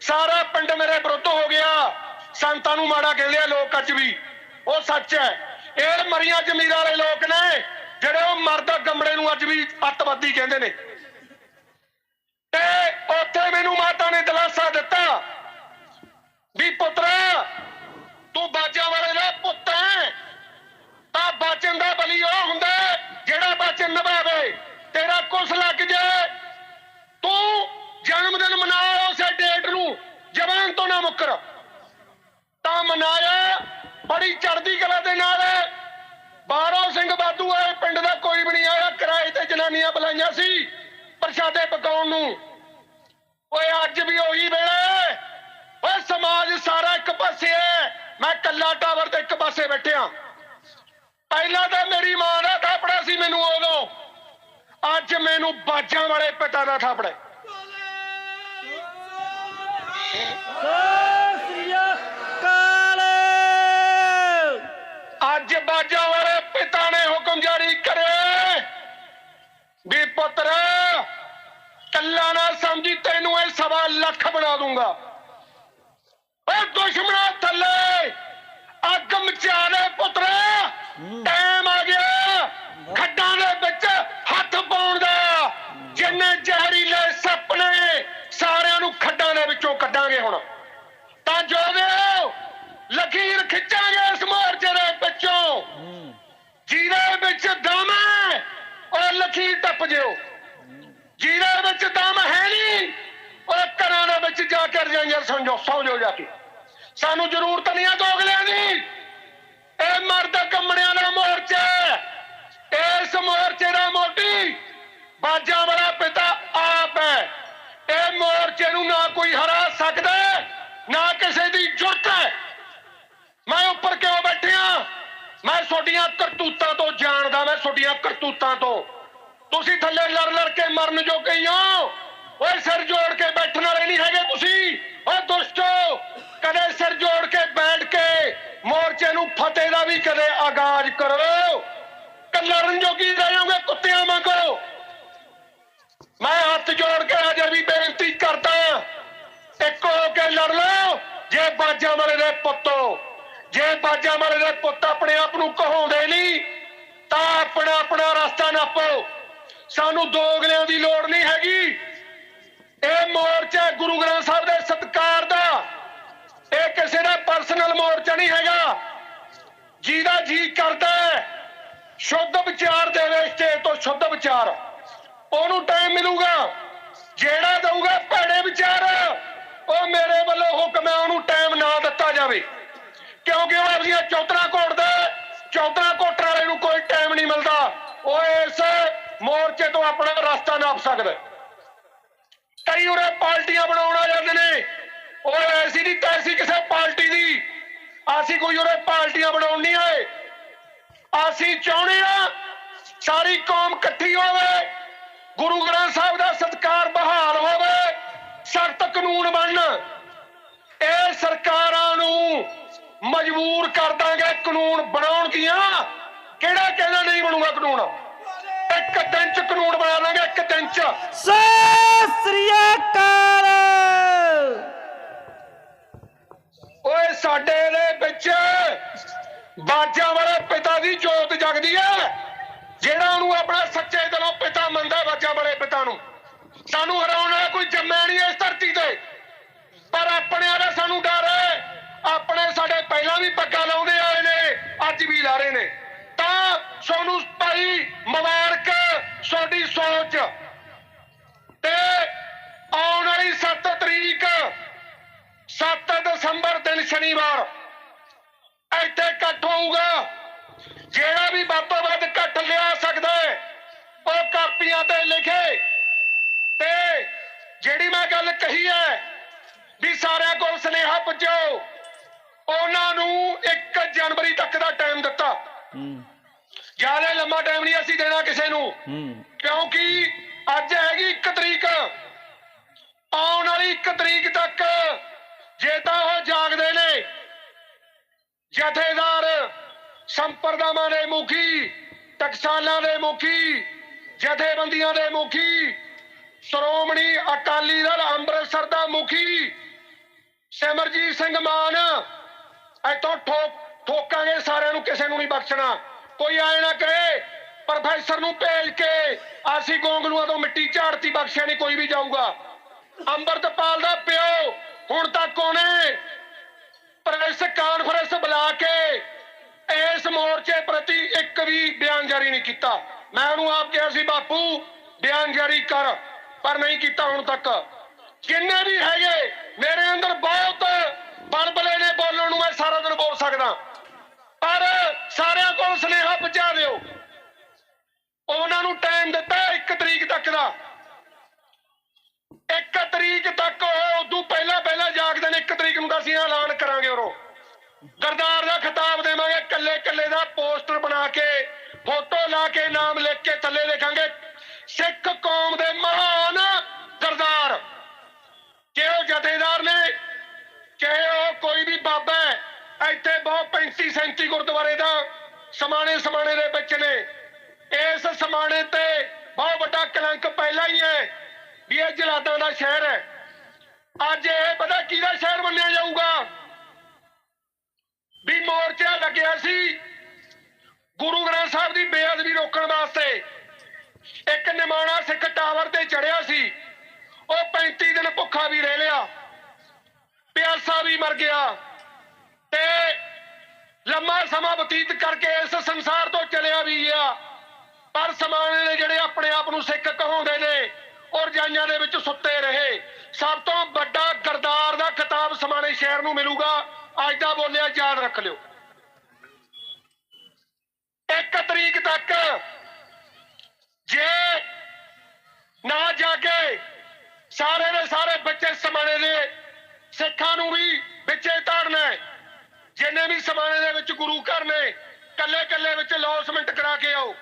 ਸਾਰਾ ਪਿੰਡ ਮੇਰੇ ਵਿਰੁੱਧ ਹੋ ਗਿਆ। ਸੰਤਾਂ ਨੂੰ ਮਾੜਾ ਕਹਿੰਦੇ ਆ ਲੋਕ ਅੱਜ ਵੀ। ਉਹ ਸੱਚ ਹੈ। ਇਹ ਮਰੀਆਂ ਜ਼ਮੀਰਾਂ ਵਾਲੇ ਲੋਕ ਨੇ, ਜਿਹੜੇ ਉਹ ਮਰਦਾ ਗੰਮੜੇ ਨੂੰ ਅੱਜ ਵੀ ਅੱਤਵਾਦੀ ਕਹਿੰਦੇ ਨੇ। ਤੇ ਉੱਥੇ ਮੈਨੂੰ ਮਾਤਾ ਨੇ ਦਿਲਾਸਾ ਦਿੱਤਾ ਵੀ ਪੁੱਤਰਾ, ਤੂੰ ਬਾਜਾਂ ਵਾਲੇ ਦਾ ਪੁੱਤ ਹੈ ਤਾਂ ਬਾਚਨ ਦਾ ਬਲੀ ਉਹ ਹੁੰਦਾ ਜਿਹੜਾ ਬਾਚਨ ਨਿਭਾਵੇ। ਤੇਰਾ ਕੁਛ ਲੱਗ ਜਾਏ ਤੂੰ ਜਨਮ ਦਿਨ ਮਨਾ ਉਸੇ ਡੇਟ ਨੂੰ, ਜਵਾਨ ਤੋਂ ਨਾ ਮੁੱਕਰ। ਤਾਂ ਮਨਾਇਆ, ਬੜੀ ਚੜ੍ਹਦੀ ਕਲਾ ਦੇ ਨਾਲ ਬਾਰੋ ਸਿੰਘ ਬਾਦੂ ਆਏ, ਪਿੰਡ ਦਾ ਕੋਈ ਵੀ ਨਹੀਂ ਆਇਆ, ਕਿਰਾਏ ਤੇ ਜਨਾਨੀਆਂ ਬੁਲਾਈਆਂ ਸੀ। ਪ੍ਰਸ਼ਾਦੇ ਪਕਾਉਣ ਨੂੰ। ਓਏ, ਅੱਜ ਵੀ ਉਹੀ ਵੇਲੇ। ਓਏ, ਸਮਾਜ ਸਾਰਾ ਇੱਕ ਪਾਸੇ ਹੈ ਮੈਂ ਕੱਲਾ ਟਾਵਰ ਤੇ ਇੱਕ ਪਾਸੇ ਬੈਠਿਆ। ਪਹਿਲਾਂ ਤਾਂ ਮੇਰੀ ਮਾਂ ਦਾ ਥਾਪੜਾ ਸੀ ਮੈਨੂੰ ਉਦੋਂ। ਅੱਜ ਮੈਨੂੰ ਬਾਜਾਂ ਵਾਲੇ ਪਿਤਾ ਦਾ ਥਾਪੜਾ ਅੱਜ ਬਾਜਾਂ ਵਾਲੇ ਪਿਤਾ ਨੇ ਹੁਕਮ ਜਾਰੀ ਕਰੇ। ਵੀ ਪੁੱਤਰ ਕੱਲਾ ਨਾ ਸਮਝੀ ਤੈਨੂੰ ਇਹ ਸਵਾ ਲੱਖ ਬਣਾ ਦੂੰਗਾ। ਓਏ ਦੁਸ਼ਮਣਾ ਥੱਲੇ ਅੱਗ ਮਚਾ ਦੇ ਪੁੱਤਰ। ਟਾਈਮ ਆ ਗਿਆ। ਖੱਡਾਂ ਦੇ ਵਿੱਚ ਹੱਥ ਪਾਉਣ ਦਾ। ਜਿੰਨੇ ਜ਼ਹਿਰੀਲੇ ਸੱਪ ਨੇ ਸਾਰਿਆਂ ਨੂੰ ਖੱਡਾਂ ਦੇ ਵਿੱਚੋਂ ਕੱਢਾਂਗੇ ਹੁਣ। ਤਾਂ ਜੋ ਦਿਓ ਲਕੀਰ ਖਿੱਚਾਂਗੇ ਇਸ ਮੋਰਚੇ ਦੇ ਵਿੱਚੋਂ। ਜਿਹਦੇ ਵਿੱਚ ਦਮ ਹੈ ਉਹ ਲਕੀਰ ਟੱਪ ਜਿਓ। ਦਮ ਹੈ ਨਹੀਂ। ਉਹ ਘਰਾਂ ਦੇ ਵਿੱਚ ਜਾ ਕੇ ਰਜਾਈਆਂ ਸਮਝੋ ਸੌ ਜਾਓ ਜਾ ਕੇ। ਸਾਨੂੰ ਜ਼ਰੂਰਤ ਨਹੀਂ ਆ ਦੋਗਲਿਆਂ ਦੀ। ਇਹ ਮਰਦ ਕੰਮੜਿਆਂ ਦਾ ਮੋਰਚਾ ਇਸ ਮੋਰਚੇ ਦਾ ਮੋਢੀ ਬਾਜਾਂ ਵਾਲਾ ਪਿਤਾ ਆਪ ਹੈ। ਇਹ ਮੋਰਚੇ ਨੂੰ ਨਾ ਕੋਈ ਹਰਾ ਸਕਦਾ ਨਾ ਕਿਸੇ ਦੀ ਜੁਰਤ ਹੈ। ਮੈਂ ਉੱਪਰ ਕਿਉਂ ਬੈਠਿਆ ਮੈਂ ਤੁਹਾਡੀਆਂ ਕਰਤੂਤਾਂ ਤੋਂ ਜਾਣਦਾ, ਮੈਂ ਤੁਹਾਡੀਆਂ ਕਰਤੂਤਾਂ ਤੋਂ। ਤੁਸੀਂ ਥੱਲੇ ਲੜ ਲੜ ਕੇ ਮਰਨ ਜੋ ਹੋ। ਓਏ ਸਿਰ ਜੋੜ ਕੇ ਬੈਠਣ ਵਾਲੇ ਨਹੀਂ ਹੈਗੇ ਤੁਸੀਂ। ਓਏ ਦੁਸ਼ਟੋ ਕਦੇ ਸਿਰ ਜੋੜ ਕੇ ਬੈਠ ਕੇ ਮੋਰਚੇ ਨੂੰ ਫਤਿਹ ਦਾ ਵੀ ਕਦੇ ਆਗਾਜ਼ ਕਰੋ। ਕੱਲਰਨ ਜੋਗੀ ਰਹੋਗੇ ਕੁੱਤਿਆਂ ਵਾਂਗੋ। ਮੈਂ ਹੱਥ ਜੋੜ ਕੇ ਅਜੇ ਵੀ ਬੇਨਤੀ ਕਰਦਾ ਇੱਕ ਹੋ ਕੇ ਲੜ ਲਓ। ਜੇ ਬਾਜਾਂ ਵਾਲੇ ਦੇ ਪੁੱਤੋ ਜੇ ਬਾਜਾਂ ਵਾਲੇ ਦੇ ਪੁੱਤ ਆਪਣੇ ਆਪ ਨੂੰ ਕਹਾਉਂਦੇ ਨਹੀਂ, ਤਾਂ ਆਪਣਾ ਆਪਣਾ ਰਸਤਾ ਨਾਪੋ। ਸਾਨੂੰ ਦੋਗਲਿਆਂ ਦੀ ਲੋੜ ਨਹੀਂ ਹੈਗੀ। ਇਹ ਮੋਰਚਾ ਗੁਰੂ ਗ੍ਰੰਥ ਸਾਹਿਬ ਦੇ ਸਤਕਾਰ ਦਾ। ਇਹ ਕਿਸੇ ਦਾ ਪਰਸਨਲ ਮੋਰਚਾ ਨਹੀਂ ਹੈਗਾ। ਜਿਹਦਾ ਜੀ ਕਰਦਾ ਹੈ, ਸ਼ੁੱਧ ਵਿਚਾਰ ਦੇਵੇ ਸਟੇਜ ਤੋਂ ਸ਼ੁੱਧ ਵਿਚਾਰ। ਉਹਨੂੰ ਟਾਈਮ ਮਿਲੂਗਾ। ਜਿਹੜਾ ਦਊਗਾ ਭੈੜੇ ਵਿਚਾਰ, ਉਹ ਮੇਰੇ ਵੱਲੋਂ ਹੁਕਮ ਹੈ, ਉਹਨੂੰ ਟਾਈਮ ਨਾ ਦਿੱਤਾ ਜਾਵੇ। ਕਿਉਂਕਿ ਉਹ ਆਪਣੀਆਂ ਚੌਧਰਾ ਘੋੜਦਾ ਚੌਧਰਾ ਘੋਟਣ ਵਾਲੇ ਨੂੰ ਕੋਈ ਟਾਈਮ ਨਹੀਂ ਮਿਲਦਾ। ਉਹ ਇਸ ਮੋਰਚੇ ਤੋਂ ਆਪਣਾ ਰਸਤਾ ਨਾਪ ਸਕਦਾ ਕਈ ਉਰੇ ਪਾਰਟੀਆਂ ਬਣਾਉਣ ਆ ਜਾਂਦੇ ਨੇ। ਉਹ ਐਸੀ ਨਹੀਂ ਤੈਸੀ ਕਿਸੇ ਪਾਰਟੀ ਦੀ। ਅਸੀਂ ਕੋਈ ਉਰੇ ਪਾਰਟੀਆਂ ਬਣਾਉਣ ਨਹੀਂ ਅਸੀਂ ਚਾਹੁੰਦੇ ਆ ਸਾਰੀ ਕੌਮ ਇਕੱਠੀ ਹੋਵੇ। ਗੁਰੂ ਗ੍ਰੰਥ ਸਾਹਿਬ ਦਾ ਸਤਕਾਰ ਬਹਾਲ ਹੋਵੇ। ਸਖਤ ਕਾਨੂੰਨ ਬਣਨ। ਇਹ ਸਰਕਾਰਾਂ ਨੂੰ ਮਜਬੂਰ ਕਰ ਦਾਂਗੇ ਕਾਨੂੰਨ ਬਣਾਉਣ ਦੀਆਂ। ਕਿਹੜਾ ਕਹਿੰਦਾ ਨਹੀਂ ਬਣੂਗਾ ਕਾਨੂੰਨ? ਇੱਕ ਦਿਨ ਚ ਕਾਨੂੰਨ ਬਣਾ ਲਾਂਗੇ ਇੱਕ ਦਿਨ ਚ ਸਤਿ ਸ੍ਰੀ ਅਕਾਲ। ਓਏ ਸਾਡੇ ਦੇ ਵਿੱਚ ਬਾਜਾਂ ਵਾਲੇ ਪਿਤਾ ਦੀ ਜੋਤ ਜਗਦੀ ਹੈ। ਜਿਹੜਾ ਉਹਨੂੰ ਆਪਣਾ ਸੱਚੇ ਦਿਲੋਂ ਪਿਤਾ ਮੰਨਦਾ ਬਾਜਾਂ ਵਾਲੇ ਪਿਤਾ ਨੂੰ। ਸਾਨੂੰ ਹਰਾਉਣ ਵਾਲਾ ਕੋਈ ਜੰਮਿਆ ਨਹੀਂ ਇਸ ਧਰਤੀ ਤੇ। ਪਰ ਆਪਣਿਆਂ ਦਾ ਸਾਨੂੰ ਡਰ ਹੈ। ਆਪਣੇ ਸਾਡੇ ਪਹਿਲਾਂ ਵੀ ਪੱਗਾਂ ਲਾਉਂਦੇ ਆਏ ਨੇ ਅੱਜ ਵੀ ਲਾ ਰਹੇ ਨੇ। ਸੋਨੂੰ ਭਾਈ ਮੁਬਾਰਕ ਤੁਹਾਡੀ ਸੋਚ ਤੇ ਆਉਣ ਵਾਲੀ 7 ਤਰੀਕ 7 ਦਸੰਬਰ ਦਿਨ ਸ਼ਨੀਵਾਰ, ਇੱਥੇ ਇਕੱਠ ਹੋਊਗਾ। ਜਿਹੜਾ ਵੀ ਵੱਧ ਵੱਧ ਇਕੱਠ ਲਿਆ ਸਕਦਾ ਉਹ ਕਾਪੀਆਂ ਤੇ ਲਿਖੇ। ਤੇ ਜਿਹੜੀ ਮੈਂ ਗੱਲ ਕਹੀ ਹੈ ਵੀ ਸਾਰਿਆਂ ਕੋਲ ਸੁਨੇਹਾ ਪੁੱਜੋ ਉਹਨਾਂ ਨੂੰ 1 ਜਨਵਰੀ ਤੱਕ ਦਾ ਟਾਈਮ ਦਿੱਤਾ। ਹੂੰ। ਜ਼ਿਆਦਾ ਲੰਮਾ ਟਾਈਮ ਨਹੀਂ ਅਸੀਂ ਦੇਣਾ ਕਿਸੇ ਨੂੰ। ਕਿਉਂਕਿ ਅੱਜ ਹੈਗੀ 1 ਤਰੀਕ। ਆਉਣ ਵਾਲੀ 1 ਤਰੀਕ ਤੱਕ ਜੇ ਤਾਂ ਉਹ ਜਾਗਦੇ ਨੇ ਜਥੇਦਾਰ ਸੰਪਰਦਾਵਾਂ ਦੇ ਮੁਖੀ ਟਕਸਾਲਾਂ ਦੇ ਮੁਖੀ ਜਥੇਬੰਦੀਆਂ ਦੇ ਮੁਖੀ ਸ਼੍ਰੋਮਣੀ ਅਕਾਲੀ ਦਲ ਅੰਮ੍ਰਿਤਸਰ ਦਾ ਮੁਖੀ ਸਿਮਰਜੀਤ ਸਿੰਘ ਮਾਨ ਇੱਥੋਂ ਠੋਕ ਠੋਕਾਂਗੇ ਸਾਰਿਆਂ ਨੂੰ ਕਿਸੇ ਨੂੰ ਨਹੀਂ ਬਖਸ਼ਣਾ। ਕੋਈ ਆਏ ਨਾ ਕਹੇ, ਪ੍ਰੋਫੈਸਰ ਨੂੰ ਭੇਜ ਕੇ ਅਸੀਂ ਗੋਂਗਲੂਆਂ ਤੋਂ ਮਿੱਟੀ ਝਾੜਤੀ, ਬਖਸ਼ਿਆ ਨਹੀਂ, ਕੋਈ ਵੀ ਜਾਊਗਾ। ਅੰਮ੍ਰਿਤਪਾਲ ਦਾ ਪਿਓ ਹੁਣ ਤੱਕ ਉਹਨੇ ਪ੍ਰੈਸ ਕਾਨਫਰੰਸ ਬੁਲਾ ਕੇ ਇਸ ਮੋਰਚੇ ਪ੍ਰਤੀ ਇੱਕ ਵੀ ਬਿਆਨ ਜਾਰੀ ਨਹੀਂ ਕੀਤਾ। ਮੈਂ ਉਹਨੂੰ ਆਪ ਕਿਹਾ ਸੀ, ਬਾਪੂ ਬਿਆਨ ਜਾਰੀ ਕਰ। ਪਰ ਨਹੀਂ ਕੀਤਾ ਹੁਣ ਤੱਕ। ਜਿੰਨੇ ਵੀ ਹੈਗੇ, ਮੇਰੇ ਅੰਦਰ ਬਹੁਤ ਬਲਬਲੇ ਨੇ ਬੋਲਣ ਨੂੰ, ਮੈਂ ਸਾਰਾ ਦਿਨ ਬੋਲ ਸਕਦਾ। ਪਰ ਸਾਰਿਆਂ ਕੋਲ ਸੁਨੇਹਾ ਪਹੁੰਚਾ ਦਿਓ। ਉਹਨਾਂ ਨੂੰ ਟਾਈਮ ਦਿੱਤਾ 1 ਤਰੀਕ ਤੱਕ ਦਾ। 1 ਤਰੀਕ ਤੱਕ ਉਹ ਉਦੋਂ ਪਹਿਲਾਂ ਪਹਿਲਾਂ ਜਾਗਦੇ ਨੇ 1 ਤਰੀਕ ਨੂੰ ਅਸੀਂ ਐਲਾਨ ਕਰਾਂਗੇ ਉਰੋਂ। ਗਰਦਾਰ ਦਾ ਖਿਤਾਬ ਦੇਵਾਂਗੇ ਕੱਲੇ ਕੱਲੇ ਦਾ ਪੋਸਟਰ ਬਣਾ ਕੇ, ਫੋਟੋ ਲਾ ਕੇ, ਨਾਮ ਲਿਖ ਕੇ ਥੱਲੇ ਲਿਖਾਂਗੇ 36 37 ਗੁਰਦੁਆਰੇ ਦਾ ਸਮਾਣੇ ਸਮਾਣੇ ਦੇ ਵਿੱਚ ਨੇ। ਇਸ ਸਮਾਣੇ ਤੇ ਬਹੁਤ ਵੱਡਾ ਕਲੰਕ ਪਹਿਲਾਂ ਹੀ ਹੈ ਵੀ ਇਹ ਜਲਾਦਾਂ ਦਾ ਸ਼ਹਿਰ ਹੈ। ਅੱਜ ਇਹ ਪਤਾ ਕਿਹਦਾ ਸ਼ਹਿਰ ਮੰਨਿਆ ਜਾਊਗਾ? ਵੀ ਮੋਰਚਾ ਲੱਗਿਆ ਸੀ ਗੁਰੂ ਗ੍ਰੰਥ ਸਾਹਿਬ ਦੀ ਬੇਅਦਬੀ ਰੋਕਣ ਵਾਸਤੇ। ਇੱਕ ਨਿਮਾਣਾ ਸਿੱਖ ਟਾਵਰ ਤੇ ਚੜਿਆ ਸੀ। ਉਹ 35 ਦਿਨ ਭੁੱਖਾ ਵੀ ਰਹਿ ਲਿਆ। ਪਿਆਸਾ ਵੀ ਮਰ ਗਿਆ। ਤੇ ਲੰਮਾ ਸਮਾਂ ਬਤੀਤ ਕਰਕੇ ਇਸ ਸੰਸਾਰ ਤੋਂ ਚਲਿਆ ਵੀ ਗਿਆ। ਪਰ ਸਮਾਣੇ ਨੇ ਜਿਹੜੇ ਆਪਣੇ ਆਪ ਨੂੰ ਸਿੱਖ ਕਹਾਉਂਦੇ ਨੇ ਔਰ ਜਾਈਆਂ ਦੇ ਵਿੱਚ ਸੁੱਤੇ ਰਹੇ, ਸਭ ਤੋਂ ਵੱਡਾ ਗਰਦਾਰ ਦਾ ਖਿਤਾਬ ਸਮਾਣੇ ਸ਼ਹਿਰ ਨੂੰ ਮਿਲੂਗਾ। ਅੱਜ ਦਾ ਬੋਲਿਆ, ਯਾਦ ਰੱਖ ਲਿਓ। ਇੱਕ ਤਰੀਕ ਤੱਕ ਜੇ ਨਾ ਜਾ ਕੇ ਸਾਰੇ ਦੇ ਸਾਰੇ ਬੱਚੇ ਸਮਾਣੇ ਦੇ ਸਿੱਖਾਂ ਨੂੰ ਵੀ ਵਿੱਚੇ ਤਾੜਨਾ ਹੈ। ਜਿੰਨੇ ਵੀ ਸਮਾਣੇ ਦੇ ਵਿੱਚ ਗੁਰੂ ਘਰ ਨੇ, ਕੱਲੇ ਕੱਲੇ ਵਿੱਚ ਲੌਸਮੈਂਟ ਕਰਾ ਕੇ ਆਓ।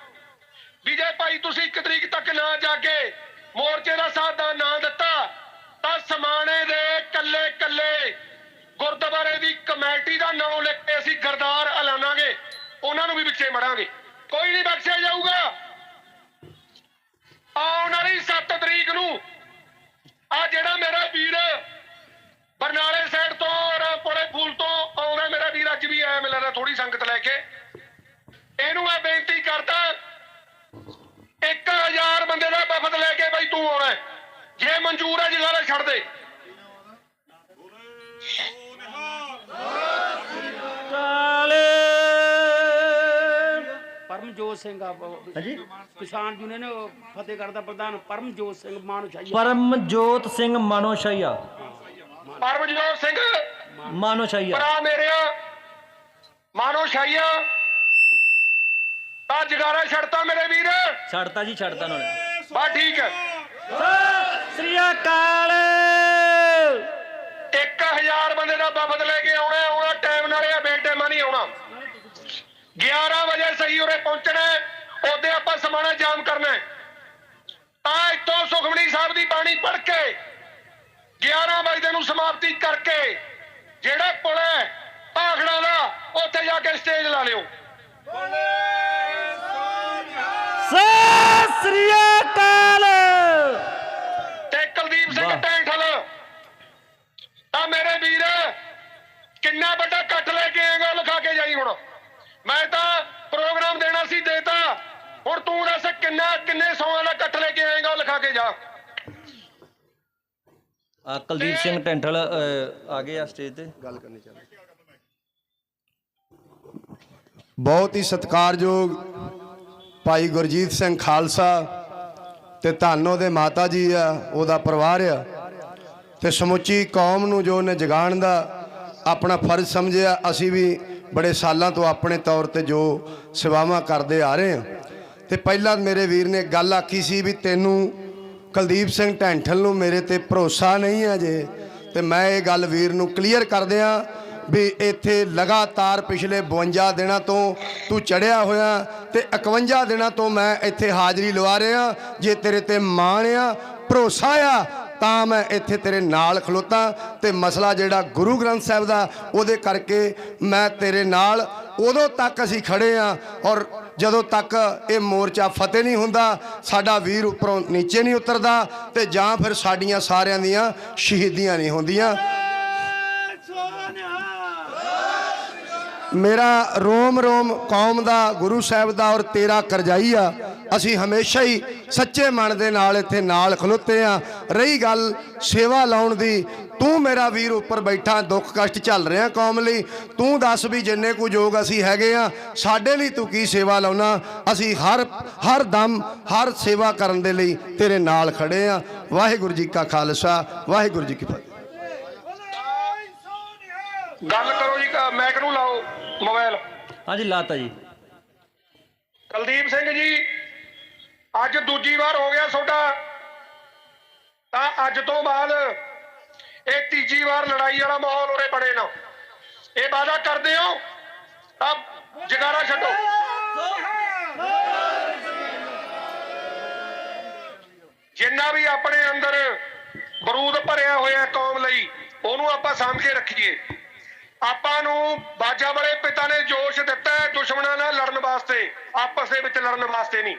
ਵੀ ਜੇ ਭਾਈ, ਤੁਸੀਂ ਇੱਕ ਤਰੀਕ ਤੱਕ ਨਾ ਜਾ ਕੇ ਮੋਰਚੇ ਦਾ ਸਾਥ ਦਾ ਨਾਂ ਦਿੱਤਾ, ਤਾਂ ਸਮਾਣੇ ਦੇ ਕੱਲੇ ਕੱਲੇ ਗੁਰਦੁਆਰੇ ਦੀ ਕਮੇਟੀ ਦਾ ਨਾਮ ਲਿਖ ਕੇ ਅਸੀਂ ਗਰਦਾਰ ਐਲਾਨਾਂਗੇ। ਉਹਨਾਂ ਨੂੰ ਵੀ ਵਿੱਚੇ ਮੜਾਂਗੇ। ਕੋਈ ਨਹੀਂ ਬਖਸ਼ਿਆ ਜਾਊਗਾ। ਆਉਣ ਵਾਲੀ 7 ਤਰੀਕ ਨੂੰ ਆ ਜਿਹੜਾ ਮੇਰਾ ਵੀਰ ਬਰਨਾਲੇ ਇਹਨੂੰ ਮੈਂ ਬੇਨਤੀ ਕਰਦਾ 1000 ਬੰਦੇ ਦਾ ਵਫਦ ਲੈ ਕੇ ਬਈ ਤੂੰ ਆਉਣਾ। ਜੇ ਮਨਜ਼ੂਰ ਹੈ ਜਿਗਾਰਾ ਛੱਡ ਦੇ। ਪਰਮਜੋਤ ਸਿੰਘ ਆ ਹਾਂਜੀ? ਕਿਸਾਨ ਯੂਨੀਅਨ ਫਤਿਹਗੜ੍ਹ ਦਾ ਪ੍ਰਧਾਨ ਪਰਮਜੋਤ ਸਿੰਘ ਮਾਨੂ ਚਾਹੀਏ ਪਰਮਜੋਤ ਸਿੰਘ ਮਾਨੋਸ਼ਈਆ ਪਰਮਜੋਤ ਸਿੰਘ। ਮਾਨੋਸ਼ਈਆ ਭਰਾ ਮੇਰਿਆ ਮਾਨੋ ਸ਼ਾਈਆ ਤਾਂ ਜਗਾਰਾ ਛੱਡਤਾ ਮੇਰੇ ਵੀਰ। ਛੱਡਤਾ ਜੀ ਛੱਡਤਾ ਉਹਨਾਂ ਨੇ ਬਾ ਠੀਕ ਹੈ। ਸਤਿ ਸ੍ਰੀ ਅਕਾਲ। 1000 ਬੰਦੇ ਦਾ ਵਫਦ ਲੈ ਕੇ ਆਉਣਾ ਆਉਣਾ ਟਾਈਮ ਨਾਲ ਆ ਬੇਟਾਈਮਾਂ ਨਹੀਂ ਆਉਣਾ। 11 ਵਜੇ ਸਹੀ ਉਰੇ ਪਹੁੰਚਣਾ ਉਹਦੇ ਆਪਾਂ ਸਮਾਣਾ ਜਾਮ ਕਰਨਾ। ਤਾਂ ਇੱਥੋਂ ਸੁਖਮਨੀ ਸਾਹਿਬ ਦੀ ਬਾਣੀ ਪੜ੍ਹ ਕੇ 11 ਵਜੇ ਨੂੰ ਸਮਾਪਤੀ ਕਰਕੇ ਜਿਹੜਾ ਪੁਲ ਹੈ ਭਾਖੜਾ ਦਾ ਉੱਥੇ ਜਾ ਕੇ ਸਟੇਜ ਲਾ ਲਿਓ। ਸਤਿ ਸ੍ਰੀ ਅਕਾਲ। ਤੇ ਕੁਲਦੀਪ ਸਿੰਘ। ਟੈਂਠਲ ਤਾਂ ਮੇਰੇ ਵੀਰ ਕਿੰਨਾ ਵੱਡਾ ਕੱਟ ਲੈ ਕੇ ਆਏਗਾ ਲਿਖਾ ਕੇ ਜਾਈ ਹੁਣ। ਮੈਂ ਤਾਂ ਪ੍ਰੋਗਰਾਮ ਦੇਣਾ ਸੀ ਦੇਤਾ। ਹੁਣ ਤੂੰ ਦੱਸ ਕਿੰਨਾ ਕਿੰਨੇ ਸੌਆਂ ਦਾ ਕੱਟ ਲੈ ਕੇ ਆਏਗਾ ਲਿਖਾ ਕੇ ਜਾ। ਆ ਕੁਲਦੀਪ ਸਿੰਘ ਟੈਂਠਲ ਆ ਗਏ ਆ ਸਟੇਜ ਤੇ। ਗੱਲ ਕਰਨੀ ਚਾਹੁੰਦਾ। ਬਹੁਤ ਹੀ ਸਤਿਕਾਰਯੋਗ ਭਾਈ ਗੁਰਜੀਤ ਸਿੰਘ ਖਾਲਸਾ ਤੇ ਧੰਨ ਉਹਦੇ ਮਾਤਾ ਜੀ ਆ, ਉਹਦਾ ਪਰਿਵਾਰ ਆ। ਤੇ ਸਮੁੱਚੀ ਕੌਮ ਨੂੰ ਜੋ ਉਹਨੇ ਜਗਾਉਣ ਦਾ ਆਪਣਾ ਫਰਜ਼ ਸਮਝਿਆ, ਅਸੀਂ ਵੀ ਬੜੇ ਸਾਲਾਂ ਤੋਂ ਆਪਣੇ ਤੌਰ ਤੇ ਜੋ ਸੇਵਾਵਾਂ ਕਰਦੇ ਆ ਰਹੇ ਹਾਂ। ਤੇ ਪਹਿਲਾਂ ਮੇਰੇ ਵੀਰ ਨੇ ਗੱਲ ਆਖੀ ਸੀ ਵੀ ਤੈਨੂੰ ਕੁਲਦੀਪ ਸਿੰਘ ਢੈਂਠਲ ਨੂੰ ਮੇਰੇ ਤੇ ਭਰੋਸਾ ਨਹੀਂ ਹੈ ਜੇ ਤੇ ਮੈਂ ਇਹ ਗੱਲ ਵੀਰ ਨੂੰ ਕਲੀਅਰ ਕਰ ਦਿਆਂ ਵੀ ਇੱਥੇ ਲਗਾਤਾਰ ਪਿਛਲੇ 52 ਦਿਨਾਂ ਤੋਂ ਤੂੰ ਚੜਿਆ ਹੋਇਆ, ਤੇ 51 ਦਿਨਾਂ ਤੋਂ ਮੈਂ ਇੱਥੇ ਹਾਜ਼ਰੀ ਲਵਾ ਰਿਹਾ, ਜੇ ਤੇਰੇ ਤੇ ਮਾਣ ਆ, ਭਰੋਸਾ ਆ, ਤਾਂ ਮੈਂ ਇੱਥੇ ਤੇਰੇ ਨਾਲ ਖਲੋਤਾ, ਤੇ ਮਸਲਾ ਜਿਹੜਾ ਗੁਰੂ ਗ੍ਰੰਥ ਸਾਹਿਬ ਦਾ, ਉਹਦੇ ਕਰਕੇ ਮੈਂ ਤੇਰੇ ਨਾਲ ਉਦੋਂ ਤੱਕ ਅਸੀਂ ਖੜੇ ਆ, ਔਰ ਜਦੋਂ ਤੱਕ ਇਹ ਮੋਰਚਾ ਫਤਿਹ ਨਹੀਂ ਹੁੰਦਾ, ਸਾਡਾ ਵੀਰ ਉੱਪਰੋਂ ਨੀਚੇ ਨਹੀਂ ਉਤਰਦਾ, ਤੇ ਜਾਂ ਫਿਰ ਸਾਡੀਆਂ ਸਾਰਿਆਂ ਦੀਆਂ ਸ਼ਹੀਦੀਆਂ ਨਹੀਂ ਹੁੰਦੀਆਂ। ਮੇਰਾ ਰੋਮ ਰੋਮ ਕੌਮ ਦਾ ਗੁਰੂ ਸਾਹਿਬ ਦਾ ਔਰ ਤੇਰਾ ਕਰਜਾਈ ਆ। ਅਸੀਂ ਹਮੇਸ਼ਾ ਹੀ ਸੱਚੇ ਮਨ ਦੇ ਨਾਲ ਇੱਥੇ ਨਾਲ ਖਲੋਤੇ ਆ। ਰਹੀ ਗੱਲ ਸੇਵਾ ਲਾਉਣ ਦੀ, ਤੂੰ ਮੇਰਾ ਵੀਰ ਉੱਪਰ ਬੈਠਾ, ਦੁੱਖ ਕਸ਼ਟ ਚੱਲ ਰਿਹਾ ਕੌਮ ਲਈ। ਤੂੰ ਦੱਸ ਵੀ ਜਿੰਨੇ ਕੁ ਯੋਗ ਅਸੀਂ ਹੈਗੇ ਆ, ਸਾਡੇ ਲਈ ਤੂੰ ਕੀ ਸੇਵਾ ਲਾਉਣਾ? ਅਸੀਂ ਹਰ ਹਰ ਦਮ, ਹਰ ਸੇਵਾ ਕਰਨ ਦੇ ਲਈ ਤੇਰੇ ਨਾਲ ਖੜੇ ਆ। ਵਾਹਿਗੁਰੂ ਜੀ ਕਾ ਖਾਲਸਾ, ਵਾਹਿਗੁਰੂ ਜੀ ਕੀ ਫਤਿਹ। ਗੱਲ ਕਰੋ ਜੀ ਕ- ਮਾਈਕ ਨੂੰ ਲਾਓ ਮੋਬਾਈਲ ਹਾਂਜੀ ਲਾਤਾ ਜੀ। ਕੁਲਦੀਪ ਸਿੰਘ ਜੀ ਅੱਜ ਦੂਜੀ ਵਾਰ ਹੋ ਗਿਆ ਤੁਹਾਡਾ। ਤਾਂ ਅੱਜ ਤੋਂ ਬਾਅਦ ਇਹ ਤੀਜੀ ਵਾਰ ਲੜਾਈ ਵਾਲਾ ਮਾਹੌਲ ਉਰੇ ਬਣੇ ਨਾ। ਇਹ ਵਾਅਦਾ ਕਰਦੇ ਹੋ? ਤਾਂ ਜਗਾਰਾ ਛੱਡੋ। ਜਿੰਨਾ ਵੀ ਆਪਣੇ ਅੰਦਰ ਬਰੂਦ ਭਰਿਆ ਹੋਇਆ ਕੌਮ ਲਈ ਉਹਨੂੰ ਆਪਾਂ ਸਾਂਭ ਕੇ ਰੱਖੀਏ। ਆਪਾਂ ਨੂੰ ਬਾਜਾ ਵਾਲੇ ਪਿਤਾ ਨੇ ਜੋਸ਼ ਦਿੱਤਾ ਹੈ ਦੁਸ਼ਮਣਾਂ ਨਾਲ ਲੜਨ ਵਾਸਤੇ। ਆਪਸ ਦੇ ਵਿੱਚ ਲੜਨ ਵਾਸਤੇ ਨਹੀਂ।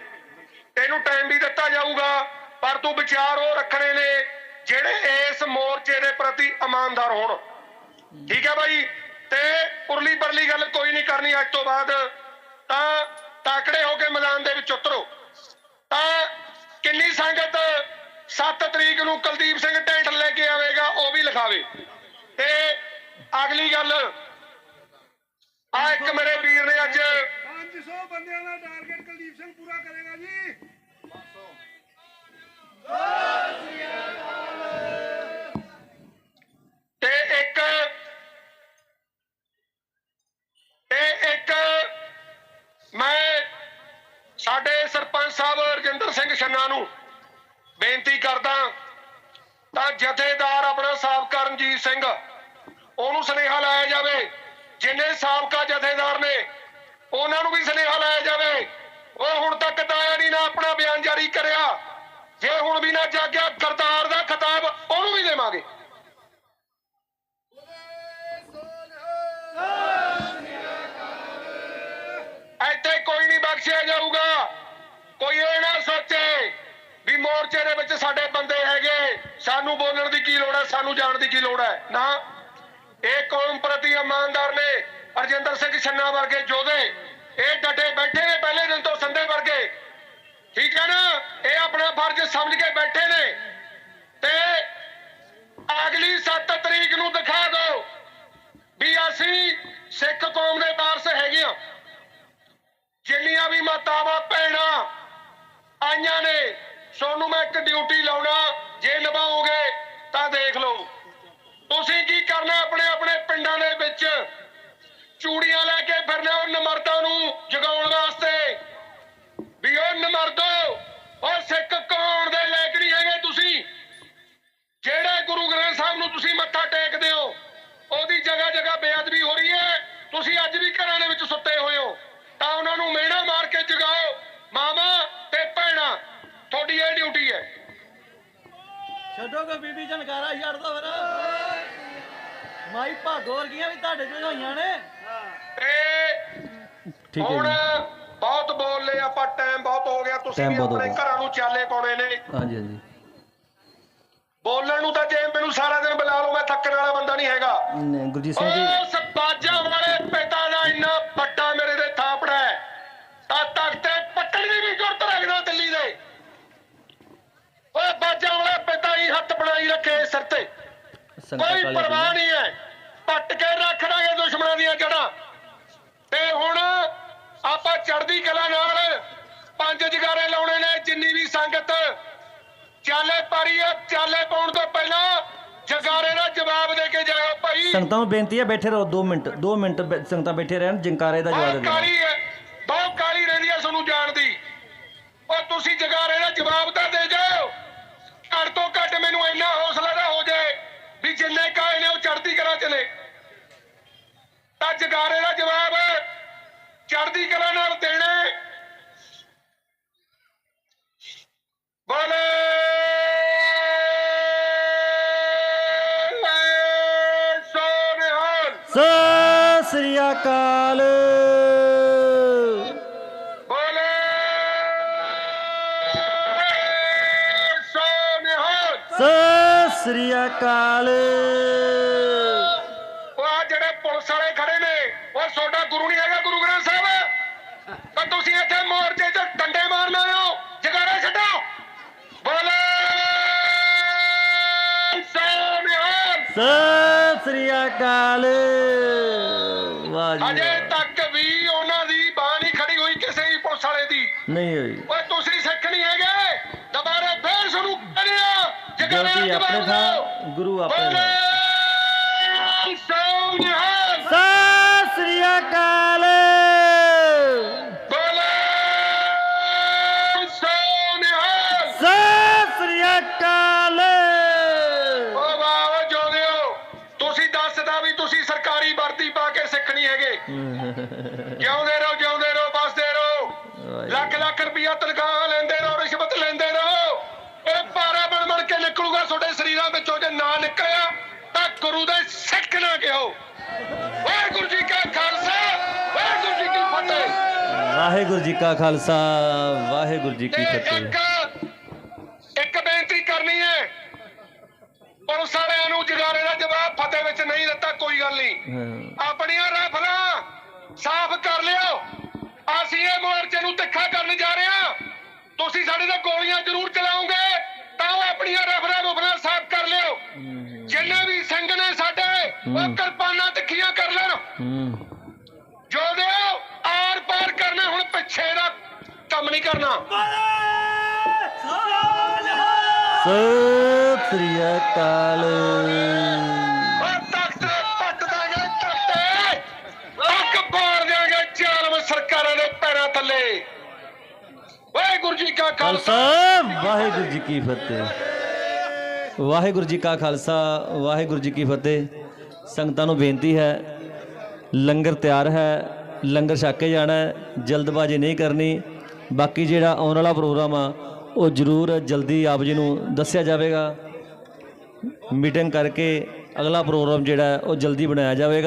ਤੈਨੂੰ ਟਾਈਮ ਵੀ ਦਿੱਤਾ ਜਾਊਗਾ, ਪਰ ਤੂੰ ਵਿਚਾਰ ਉਹ ਰੱਖਣੇ ਨੇ ਜਿਹੜੇ ਇਸ ਮੋਰਚੇ ਦੇ ਪ੍ਰਤੀ ਇਮਾਨਦਾਰ ਹੋਣ। ਠੀਕ ਹੈ ਬਾਈ? ਤੇ ਉਰਲੀ ਪਰਲੀ ਗੱਲ ਕੋਈ ਨਹੀਂ ਕਰਨੀ ਅੱਜ ਤੋਂ ਬਾਅਦ। ਤਾਂ ਤਾਕੜੇ ਹੋ ਕੇ ਮੈਦਾਨ ਦੇ ਵਿੱਚ ਉਤਰੋ। ਤਾਂ ਕਿੰਨੀ ਸੰਗਤ 7 ਤਰੀਕ ਨੂੰ ਕੁਲਦੀਪ ਸਿੰਘ ਢੈਂਟ ਲੈ ਕੇ ਆਵੇਗਾ, ਉਹ ਵੀ ਲਿਖਾਵੇ। ਤੇ ਅਗਲੀ ਗੱਲ ਆ ਇੱਕ ਮੇਰੇ ਵੀਰ ਨੇ ਅੱਜ 500 ਬੰਦਿਆਂ ਦਾ ਟਾਰਗੇਟ ਕੁਲਦੀਪ ਸਿੰਘ ਪੂਰਾ ਕਰੇਗਾ ਜੀ। ਤੇ ਇੱਕ ਤੇ ਇੱਕ ਮੈਂ ਸਾਡੇ ਸਰਪੰਚ ਸਾਹਿਬ ਰਜਿੰਦਰ ਸਿੰਘ ਛੰਨਾ ਨੂੰ ਬੇਨਤੀ ਕਰਦਾ ਤਾਂ ਜਥੇਦਾਰ ਉਹਨੂੰ ਸੁਨੇਹਾ ਲਾਇਆ ਜਾਵੇ, ਜਿੰਨੇ ਸਾਬਕਾ ਜਥੇਦਾਰ ਨੇ, ਉਹਨਾਂ ਨੂੰ ਵੀ ਸੁਨੇਹਾ ਲਾਇਆ ਜਾਵੇ। ਉਹ ਹੁਣ ਤੱਕ ਤਾਂ ਨਹੀਂ ਨਾ ਆਪਣਾ ਬਿਆਨ ਜਾਰੀ ਕਰਿਆ। ਜੇ ਹੁਣ ਵੀ ਨਾ ਜਾਗਿਆ, ਕਰਤਾਰ ਦਾ ਖਿਤਾਬ ਉਹਨੂੰ ਵੀ ਦੇਵਾਂਗੇ। ਇੱਥੇ ਕੋਈ ਨਹੀਂ ਬਖਸ਼ਿਆ ਜਾਊਗਾ। ਕੋਈ ਇਹ ਨਾ ਸੋਚੇ ਵੀ ਮੋਰਚੇ ਦੇ ਵਿੱਚ ਸਾਡੇ ਬੰਦੇ ਹੈਗੇ। ਸਾਨੂੰ ਬੋਲਣ ਦੀ ਕੀ ਲੋੜ ਹੈ, ਸਾਨੂੰ ਜਾਣ ਦੀ ਕੀ ਲੋੜ ਹੈ। ਨਾ। ਇਹ ਕੌਮ ਪ੍ਰਤੀ ਇਮਾਨਦਾਰ ਨੇ ਅਰਜਿੰਦਰ ਸਿੰਘ ਛੰਨਾ ਵਰਗੇ ਯੋਧੇ ਇਹ ਡਟੇ ਬੈਠੇ ਨੇ ਪਹਿਲੇ ਦਿਨ ਤੋਂ ਸੰਦੇ ਵਰਗੇ। ਠੀਕ ਹੈ ਨਾ? ਇਹ ਆਪਣਾ ਫਰਜ਼ ਸਮਝ ਕੇ ਬੈਠੇ ਨੇ। ਤੇ ਅਗਲੀ 7 ਤਰੀਕ ਨੂੰ ਦਿਖਾ ਦਿਓ ਵੀ ਅਸੀਂ ਸਿੱਖ ਕੌਮ ਦੇ ਵਾਰਸ ਹੈਗੇ ਆ ਜਿੰਨੀਆਂ ਵੀ ਮਾਤਾਵਾਂ, ਭੈਣਾਂ ਆਈਆਂ ਨੇ, ਸੋਨੂੰ ਮੈਂ ਇੱਕ ਡਿਊਟੀ ਲਾਉਣਾ। ਜੇ ਨਿਭਾਓਗੇ ਤਾਂ ਦੇਖ ਲਓ। ਤੁਸੀਂ ਕੀ ਕਰਨਾ ਆਪਣੇ ਆਪਣੇ ਪਿੰਡਾਂ ਦੇ ਵਿੱਚ? ਚੂੜੀਆਂ ਲੈ ਕੇ ਫਿਰਨਾ ਉਹ ਨਮਰਦਾਂ ਨੂੰ ਜਗਾਉਣ ਵਾਸਤੇ। ਵੀ ਉਹ ਨਮਰਦੋ ਉਹ ਸਿੱਖ ਕੌਣ ਦੇ ਲਾਇਕ ਨਹੀਂ ਹੈਗੇ ਤੁਸੀਂ। ਜਿਹੜੇ ਗੁਰੂ ਗ੍ਰੰਥ ਸਾਹਿਬ ਨੂੰ ਤੁਸੀਂ ਮੱਥਾ ਟੇਕਦੇ ਹੋ, ਉਹਦੀ ਜਗ੍ਹਾ ਜਗ੍ਹਾ ਬੇਅਦਬੀ ਹੋ ਰਹੀ ਹੈ। ਤੁਸੀਂ ਅੱਜ ਵੀ ਘਰਾਂ ਦੇ ਵਿੱਚ ਸੁੱਤੇ ਹੋਏ ਹੋ। ਤਾਂ ਉਹਨਾਂ ਨੂੰ ਮਿਹਣਾ ਮਾਰ ਕੇ ਜਗਾਓ। ਮਾਮਾ ਤੇ ਭੈਣਾ, ਤੁਹਾਡੀ ਇਹ ਡਿਊਟੀ ਹੈ। ਛੱਡੋਗੇ ਬੀਬੀ ਜਨਕਾਰਾ ਛੱਡ ਦੋ ਫਿਰ। ਮਾਈ ਭਾਗੋ ਵਰਗੀਆਂ ਵੀ ਤੁਹਾਡੇ ਚ ਹੋਈਆਂ ਨੇ। ਤੇ ਹੁਣ ਬਹੁਤ ਬੋਲ ਲਏ ਆਪਾਂ ਟਾਈਮ ਬਹੁਤ ਹੋ ਗਿਆ ਤੁਸੀਂ ਵੀ ਆਪਣੇ ਘਰਾਂ ਨੂੰ ਚਾਲੇ ਪਾਉਣੇ ਨੇ। ਹਾਂਜੀ ਹਾਂਜੀ। ਬੋਲਣ ਨੂੰ ਤਾਂ ਜੇ ਮੈਨੂੰ ਸਾਰਾ ਦਿਨ ਬੁਲਾ ਲਓ ਮੈਂ ਥੱਕਣ ਵਾਲਾ ਬੰਦਾ ਨਹੀਂ ਹੈਗਾ। ਨ- ਗੁਰਜੀਤ ਸਿੰਘ ਜੀ। ਸੰਗਤਾਂ ਕੋਈ ਪਰਵਾਹ ਨਹੀਂ ਹੈ। ਪੱਟ ਕੇ ਰੱਖ ਲਾਂਗੇ ਦੁਸ਼ਮਣਾਂ ਦੀਆਂ ਜੜਾਂ। ਤੇ ਹੁਣ ਆਪਾਂ ਚੜ੍ਹਦੀ ਕਲਾ ਨਾਲ ਪੰਜ ਜਗਾਰੇ ਲਾਉਣੇ ਨੇ ਜਿੰਨੀ ਵੀ ਸੰਗਤ ਚਾਲੇ ਪਾਰੀ ਹੈ ਚਾਲੇ ਪਾਉਣ ਤੋਂ ਪਹਿਲਾਂ ਜਗਾਰੇ ਦਾ ਜਵਾਬ ਦੇ ਕੇ ਜਾਓ ਭਾਈ। ਸੰਗਤਾਂ ਨੂੰ ਬੇਨਤੀ ਹੈ ਬੈਠੇ ਰਹੋ 2 ਮਿੰਟ 2 ਮਿੰਟ ਸੰਗਤਾਂ ਬੈਠੇ ਰਹਿਣ ਜੰਕਾਰੇ ਦਾ ਜਵਾਬ ਦੇ ਹੈ ਬਹੁਤ ਕਾਲੀ ਰਹਿੰਦੀ ਹੈ ਤੁਹਾਨੂੰ ਜਾਣਦੀ ਔਰ ਤੁਸੀਂ ਜਗਾਰੇ ਦਾ ਜਵਾਬ ਤਾਂ ਦੇ ਜਾਓ ਘੱਟ ਤੋਂ ਘੱਟ ਮੈਨੂੰ ਇੰਨਾ ਹੌਸਲਾ ਦਾ ਹੋ ਜਾਏ। ਵੀ ਜਿੰਨੇ ਕਾਏ ਨੇ ਉਹ ਚੜ੍ਹਦੀ ਕਲਾ ਚਲੇ ਤਾਂ ਜਗਾਰੇ ਦਾ ਜਵਾਬ ਚੜ੍ਹਦੀ ਕਲਾ ਨਾਲ ਦੇਣੇ ਬੋਲੇ। ਸੋਨਿਹਾਲ ਸਤਿ ਸ੍ਰੀ ਅਕਾਲ। ਸ੍ਰੀ ਅਕਾਲ। ਉਹ ਆ ਜਿਹੜੇ ਪੁਲਿਸ ਵਾਲੇ ਖੜੇ ਨੇ ਉਹ ਤੁਹਾਡਾ ਗੁਰੂ ਨਹੀਂ ਹੈਗਾ ਗੁਰੂ ਗ੍ਰੰਥ ਸਾਹਿਬ। ਤਾਂ ਤੁਸੀਂ ਇੱਥੇ ਮੋਰਚੇ 'ਚ ਡੰਡੇ ਮਾਰਨ ਆਏ ਹੋ ਜਗਾਰਾ ਛੱਡੋ। ਬੋਲੇ ਸਤਿ ਸ੍ਰੀ ਅਕਾਲ। ਵਾਹ ਜੀ ਅਜੇ। ਤੱਕ ਵੀ ਉਹਨਾਂ ਦੀ ਨਹੀਂ ਖੜੀ ਹੋਈ ਕਿਸੇ ਵੀ ਪੁਲਿਸ ਵਾਲੇ ਦੀ। ਨਹੀਂ ਹੋਈ ਓਏ ਤੁਸੀਂ ਸਿੱਖ ਨਹੀਂ ਹੈਗੇ ਦੁਬਾਰਾ ਫੇਰ ਸ਼ੁਰੂ ਕਰਿਆ ਜਗਾਰਾ ਗਲਤੀ ਆਪਣੇ ਥਾਂ ਗੁਰੂ ਆਪਣੇ ਥਾਂ ਬੋਲੇ ਸੋਨਿਹਾਲ ਸਤਿ ਸ੍ਰੀ ਅਕਾਲ। ਬੋਲੇ ਸੋਨਿਹਾਲ ਸਤਿ ਸ੍ਰੀ ਅਕਾਲ। ਓ ਵਾਹ ਓ ਜੋਦਿਓ ਤੁਸੀਂ ਦੱਸਦਾ ਵੀ ਤੁਸੀਂ ਸਰਕਾਰੀ ਵਰਦੀ ਪਾ ਕੇ ਸਿੱਖਣੀ ਹੈਗੇ। ਜਿਉਂਦੇ ਰਹੋ ਜਿਉਂਦੇ ਰਹੋ ਬਸਦੇ ਰਹੋ। ਲੱਖ ਲੱਖ ਰੁਪਇਆ ਤਨਖਾਹ ਨਿਕਲਿਆ ਤਾਂ ਗੁਰੂ ਦੇ ਸਿੱਖ ਨਾ ਕਿਹੋ। ਵਾਹਿਗੁਰੂ ਜੀ ਕਾ ਖਾਲਸਾ ਵਾਹਿਗੁਰੂ ਜੀ ਕੀ ਫਤਿਹ। ਵਾਹਿਗੁਰੂ ਜੀ ਕਾ ਖਾਲਸਾ ਵਾਹਿਗੁਰੂ ਜੀ ਕੀ ਫਤਿਹ। ਇੱਕ ਬੇਨਤੀ ਕਰਨੀ ਹੈ ਪੁਲਿਸ ਵਾਲਿਆਂ ਨੂੰ ਜਗਾਰੇ ਦਾ ਜਵਾਬ ਫਤਿਹ ਵਿੱਚ ਨਹੀਂ ਦਿੱਤਾ ਕੋਈ ਗੱਲ ਨਹੀਂ। ਆਪਣੀਆਂ ਰਾਫਲਾਂ ਸਾਫ਼ ਕਰ ਲਿਓ। ਅਸੀਂ ਇਹ ਮੋਰਚੇ ਨੂੰ ਤਿੱਖਾ ਕਰਨ ਜਾ ਰਹੇ ਹਾਂ। ਤੁਸੀਂ ਸਾਡੇ ਤੇ ਗੋਲੀਆਂ ਜ਼ਰੂਰ ਚਲਾਓਗੇ ਤਾਂ ਆਪਣੀਆਂ ਰਾਫਲਾਂ ਰੁਫਲਾਂ ਸਾਫ਼ ਕਰ ਲਿਓ ਜਿੰਨੇ ਵੀ ਸਿੰਘ ਨੇ ਸਾਡੇ ਉਹ ਕਿਰਪਾਨਾਂ ਤਿੱਖੀਆਂ ਕਰ ਲੈਣ। ਹੂੰ। ਜੋ ਦਿਓ ਆਰ ਪਾਰ ਕਰਨਾ ਹੁਣ ਪਿੱਛੇ ਦਾ ਕੰਮ ਨਹੀਂ ਕਰਨਾ। ਸਤਿ ਅਕਾਲ। ਦੇ ਵਾਹਿਗੁਰੂ ਜੀ ਕਾ ਖਾਲਸਾ ਵਾਹਿਗੁਰੂ ਜੀ ਕੀ ਫਤਿਹ। ਵਾਹਿਗੁਰੂ ਜੀ ਕਾ ਖਾਲਸਾ ਵਾਹਿਗੁਰੂ ਜੀ ਕੀ ਫਤਿਹ। ਸੰਗਤਾਂ ਨੂੰ ਬੇਨਤੀ ਹੈ, ਲੰਗਰ ਤਿਆਰ ਹੈ, ਲੰਗਰ ਛੱਕ ਕੇ ਜਾਣਾ ਜਲਦਬਾਜ਼ੀ ਨਹੀਂ ਕਰਨੀ। ਬਾਕੀ ਜਿਹੜਾ ਆਉਣ ਵਾਲਾ ਪ੍ਰੋਗਰਾਮ ਆ, ਉਹ ਜ਼ਰੂਰ ਜਲਦੀ ਆਪ ਜੀ ਨੂੰ ਦੱਸਿਆ ਜਾਵੇਗਾ। ਮੀਟਿੰਗ ਕਰਕੇ ਅਗਲਾ ਪ੍ਰੋਗਰਾਮ ਜਿਹੜਾ ਉਹ ਜਲਦੀ ਬਣਾਇਆ ਜਾਵੇਗਾ।